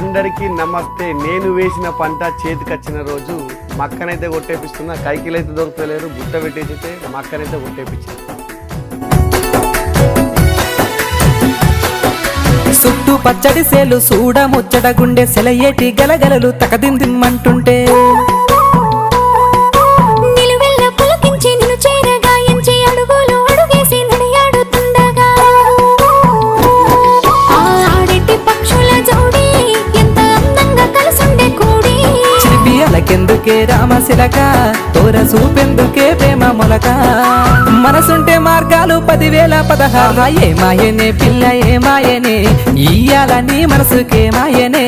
అందరికీ నమస్తే. నేను వేసిన పంట చేతికొచ్చిన రోజు మక్కనైతే కొట్టేపిస్తున్నా. కైకిలైతే దొరుకుతలేరు గుట్ట పెట్టేసితే మక్కనైతే కొట్టేపించారు చుట్టూ పచ్చడి సేలు సూడ ముచ్చట గుండె సెలయేటి గలగలలు తకదిందిమ్మంటుంటే చిరిపియలకెందుకే రామశిలక తోర చూపెందుకే ప్రేమ మొలక. మనసుంటే మార్గాలు పదివేల పదహారు. ఏ మాయనే పిల్ల ఏ మాయనే ఇయ్యాలని మనసుకే మాయనే.